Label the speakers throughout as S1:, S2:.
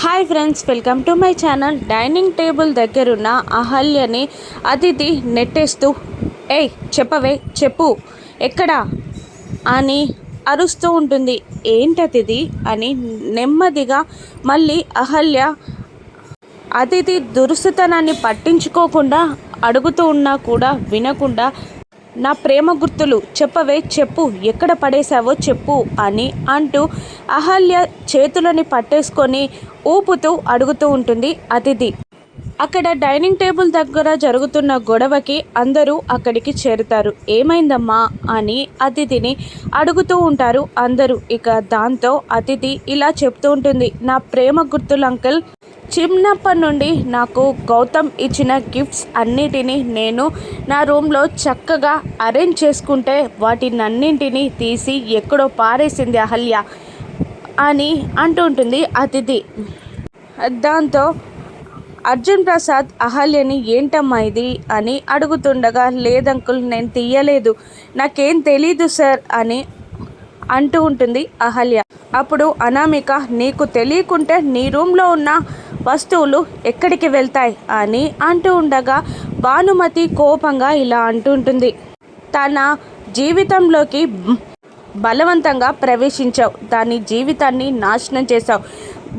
S1: Hi friends welcome to my channel. Dining table దగ్గరున్న అహల్యని అతిథి నెట్టేస్తూ ఏయ్ చెప్పవే చెప్పు. ఎక్కడా? అని అరుస్తూ ఉంటుంది. ఏంటతిథి అని నెమ్మదిగా మళ్ళీ అహల్య అతిథి దురుసుతనాన్ని పట్టించుకోకుండా అడుగుతూ ఉన్నా కూడా వినకుండా నా ప్రేమ గుర్తులు చెప్పవే చెప్పు ఎక్కడ పడేశావో చెప్పు అని అంటూ అహల్య చేతులని పట్టేసుకొని ఊపుతూ అడుగుతూ ఉంటుంది అతిథి. అక్కడ డైనింగ్ టేబుల్ దగ్గర జరుగుతున్న గొడవకి అందరూ అక్కడికి చేరుతారు. ఏమైందమ్మా అని అతిథిని అడుగుతూ ఉంటారు అందరూ. ఇక దాంతో అతిథి ఇలా చెప్తూ ఉంటుంది నా ప్రేమ గుర్తులు అంకుల్ చిన్నప్పటి నుండి నాకు గౌతమ్ ఇచ్చిన గిఫ్ట్స్ అన్నిటినీ నేను నా రూమ్లో చక్కగా అరేంజ్ చేసుకుంటే వాటినన్నింటినీ తీసి ఎక్కడో పారేసింది అహల్య అని అంటూ ఉంటుంది అతిథి. దాంతో అర్జున్ ప్రసాద్ అహల్యని ఏంటమ్మా ఇది? అని అడుగుతుండగా లేదంకుల్ నేను తీయలేదు. నాకేం తెలీదు సార్ అని అంటూ ఉంటుంది అహల్య. అప్పుడు అనామిక నీకు తెలియకుంటే నీ రూమ్లో ఉన్న వస్తువులు ఎక్కడికి వెళ్తాయి అని అంటూ ఉండగా భానుమతి కోపంగా ఇలా అంటుంటుంది తన జీవితంలోకి బలవంతంగా ప్రవేశించావు. దాని జీవితాన్ని నాశనం చేశావు.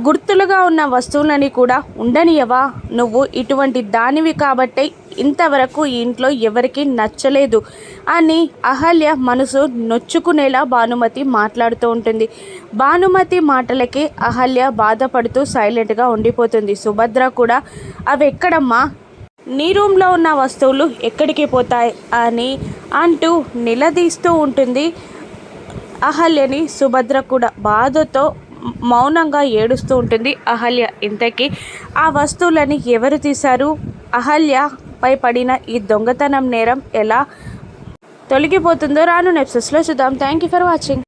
S1: గుర్తులుగా ఉన్న వస్తువులని కూడా ఉండనియవా? నువ్వు ఇటువంటి దానివి కాబట్టే ఇంతవరకు ఈ ఇంట్లో ఎవరికి నచ్చలేదు అని అహల్య మనసు నొచ్చుకునేలా భానుమతి మాట్లాడుతూ ఉంటుంది. భానుమతి మాటలకి అహల్య బాధపడుతూ సైలెంట్గా ఉండిపోతుంది. సుభద్ర కూడా అవి ఎక్కడమ్మా నీ రూమ్లో ఉన్న వస్తువులు ఎక్కడికి పోతాయి? అని అంటూ నిలదీస్తూ ఉంటుంది అహల్యని సుభద్ర కూడా. బాధతో మౌనంగా ఏడుస్తూ ఉంటుంది అహల్య ఇంతకీ ఆ వస్తువులని ఎవరు తీశారు? అహల్యపై పడిన ఈ దొంగతనం నేరం ఎలా తొలగిపోతుందో రాను నెప్సెస్లో చూద్దాం. Thank you for watching